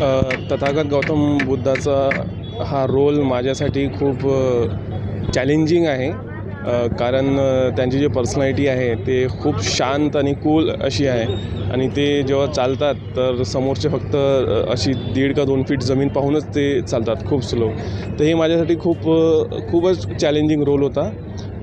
तथागत गौतम बुद्धाचा हा रोल माझ्यासाठी खूप चॅलेंजिंग आहे. कारण त्यांची जी पर्सनॅलिटी आहे ते खूप शांत आणि कूल अशी आहे. आणि ते जेव्हा चालतात तर समोरचे फक्त अशी दीड का दोन फीट जमीन पाहूनच ते चालतात खूप स्लो तर हे माझ्यासाठी खूप खूपच चॅलेंजिंग रोल होता.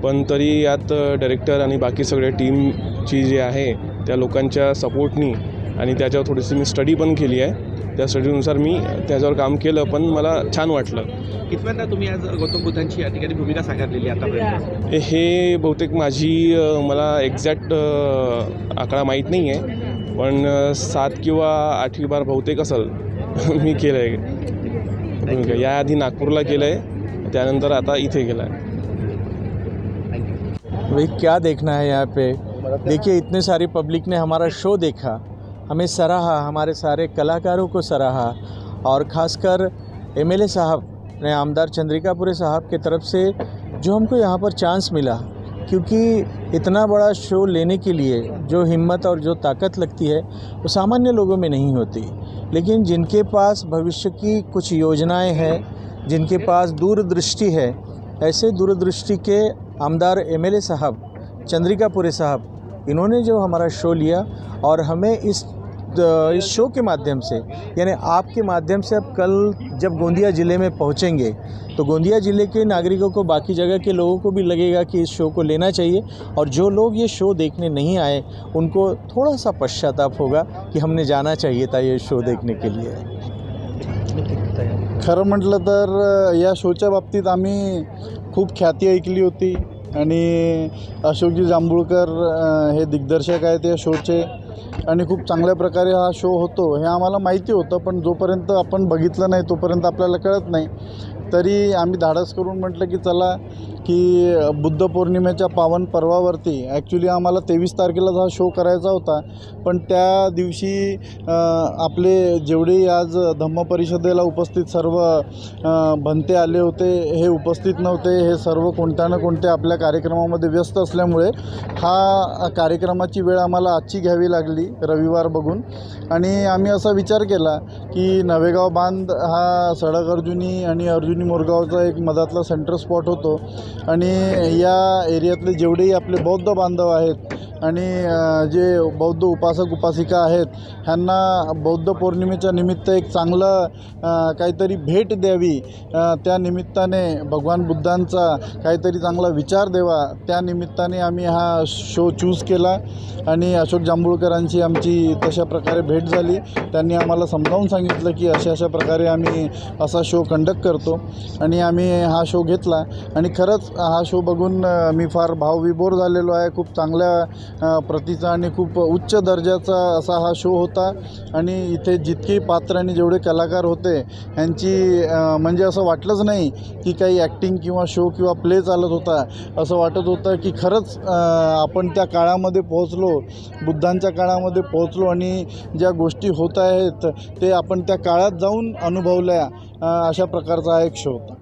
पण तरी यात डायरेक्टर आणि बाकी सगळ्या टीमची जी आहे त्या लोकांच्या सपोर्टनी आणि त्याच्यावर थोडीशी मी स्टडी पण केली आहे. त्या स्टडीनुसार मी त्याच्यावर काम केलं पण मला छान वाटलं. कितव्यांदा तुम्ही आज गौतम बुद्धांची या ठिकाणी भूमिका साकारलेली आहे आतापर्यंत? हे बहुतेक माझी मला एक्झॅक्ट आकडा माहीत नाही आहे पण सात किंवा आठवी बार बहुतेक असेल मी केलं आहे याआधी नागपूरला केलं आहे त्यानंतर आता इथे केलं आहे भाई क्या देखना है यहाँ पे? देखिए इतने सारी पब्लिक ने हमारा शो देखा। हमें सराहा, हमारे सारे कलाकारों को सराहा और ख़ासकर एमएलए साहब ने, आमदार चंद्रिकापुरे साहब की तरफ़ से जो हमको यहाँ पर चांस मिला, क्योंकि इतना बड़ा शो लेने के लिए जो हिम्मत और जो ताकत लगती है, वो सामान्य लोगों में नहीं होती। लेकिन जिनके पास भविष्य की कुछ योजनाएँ हैं, जिनके पास दूरदृष्टि है, ऐसे दूरदृष्टि के आमदार एमएलए साहब, चंद्रिकापुरे साहब इन्होंने जो हमारा शो लिया और हमें इस इस शो के माध्यम से, यानी आपके माध्यम से अब कल जब गोंदिया ज़िले में पहुँचेंगे तो गोंदिया ज़िले के नागरिकों को, बाकी जगह के लोगों को भी लगेगा कि इस शो को लेना चाहिए। और जो लोग ये शो देखने नहीं आए, उनको थोड़ा सा पश्चाताप होगा कि हमने जाना चाहिए था ये शो देखने के लिए। खरं म्हटलं तर या शोच्या बाबतीत आम्ही खूप ख्याती ऐकली होती. आणि अशोकजी जांभूळकर हे दिग्दर्शक आहेत या शोचे. आणि खूप चांगल्या प्रकारे हा शो होतो. हे आम्हाला माहिती होतं पण जोपर्यंत आपण बघितलं नाही तोपर्यंत आपल्याला कळत नाही. तरी आम्ही धाडस करून म्हटलं की चला की बुद्ध पौर्णिमेच्या पावन पर्वावरती ॲक्च्युली आम्हाला तेवीस तारखेलाच हा शो करायचा होता. पण त्या दिवशी आपले जेवढे आज धम्म परिषदेला उपस्थित सर्व भंते आले होते हे उपस्थित नव्हते हे सर्व कोणत्या ना कोणत्या आपल्या कार्यक्रमामध्ये व्यस्त असल्यामुळे हा कार्यक्रमाची वेळ आम्हाला आजची घ्यावी लागली रविवार बघून. आणि आम्ही असा विचार केला की नवेगाव बांध हा सडक अर्जुनी आणि अर्जुनी मोरगावचा एक मधातला सेंटर स्पॉट होतो. आणि या एरियातले जेवढेही आपले बौद्ध बांधव आहेत आणि जे बौद्ध उपासक उपासिका आहेत ह्यांना बौद्ध पौर्णिमेच्या निमित्त एक चांगलं काहीतरी भेट द्यावी. त्या निमित्ताने भगवान बुद्धांचा काहीतरी चांगला विचार द्यावा. त्या निमित्ताने आम्ही हा शो चूज केला आणि अशोक जांभूळकरांची आमची तशा प्रकारे भेट झाली. त्यांनी आम्हाला समजावून सांगितलं की अशा अशा प्रकारे आम्ही असा शो कंडक्ट करतो आणि आम्ही हा शो घेतला. आणि खरंच हा शो बघून मी फार भावविभोर झालेलो आहे. खूप चांगल्या प्रतीचा आणि खूप उच्च दर्जाचा असा हा शो होता. आणि इथे जितके पात्र आणि जेवढे कलाकार होते ह्यांची म्हणजे असं वाटलंच नाही की काही ॲक्टिंग किंवा शो किंवा प्ले चालत होता. असं वाटत होतं की खरंच आपण त्या काळामध्ये पोहोचलो बुद्धांच्या काळामध्ये पोहोचलो आणि ज्या गोष्टी होत आहेत ते आपण त्या काळात जाऊन अनुभवल्या अशा प्रकारचा हा एक शो होता.